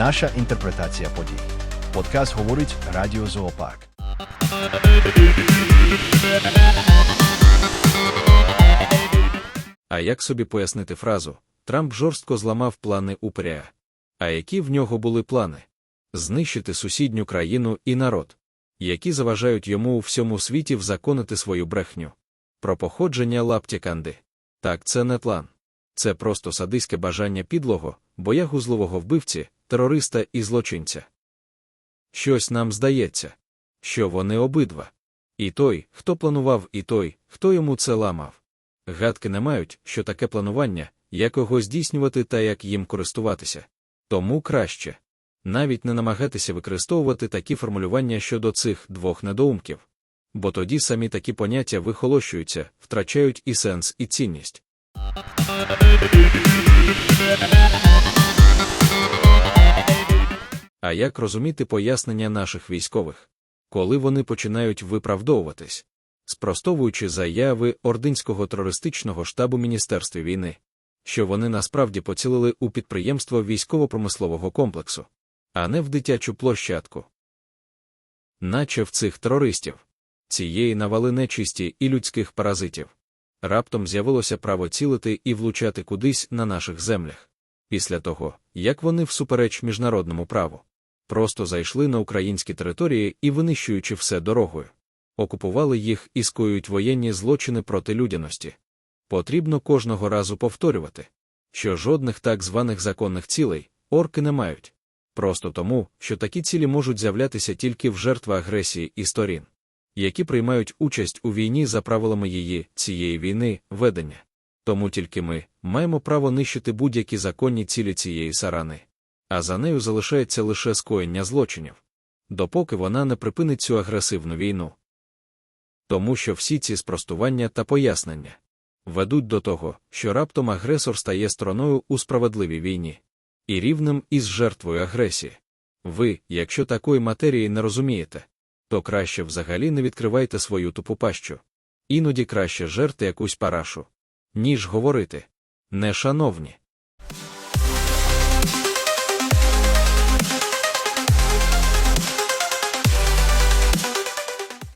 Наша інтерпретація подій. Подкаст говорить Радіо Зоопарк. А як собі пояснити фразу Трамп жорстко зламав плани упря? А які в нього були плани? Знищити сусідню країну і народ, які заважають йому у всьому світі взаконити свою брехню. Про походження лаптіканди. Так, це не план. Це просто садиське бажання підлого, боягузливого вбивці, терориста і злочинця. Щось нам здається, що вони обидва. І той, хто планував, і той, хто йому це ламав. Гадки не мають, що таке планування, як його здійснювати та як їм користуватися. Тому краще навіть не намагатися використовувати такі формулювання щодо цих двох недоумків. Бо тоді самі такі поняття вихолощуються, втрачають і сенс, і цінність. А як розуміти пояснення наших військових, коли вони починають виправдовуватись, спростовуючи заяви ординського терористичного штабу Міністерства війни, що вони насправді поцілили у підприємство військово-промислового комплексу, а не в дитячу площадку. Наче в цих терористів, цієї навали нечисті і людських паразитів, раптом з'явилося право цілити і влучати кудись на наших землях, після того, як вони всупереч міжнародному праву просто зайшли на українські території і, винищуючи все дорогою, окупували їх і скоюють воєнні злочини проти людяності. Потрібно кожного разу повторювати, що жодних так званих законних цілей орки не мають, просто тому, що такі цілі можуть з'являтися тільки в жертви агресії і сторін, які приймають участь у війні за правилами її, цієї війни, ведення. Тому тільки ми маємо право нищити будь-які законні цілі цієї сарани а за нею залишається лише скоєння злочинів, допоки вона не припинить цю агресивну війну. Тому що всі ці спростування та пояснення ведуть до того, що раптом агресор стає стороною у справедливій війні і рівним із жертвою агресії. Ви, якщо такої матерії не розумієте, то краще взагалі не відкривайте свою тупу пащу. Іноді краще жерти якусь парашу, ніж говорити. Не шановні.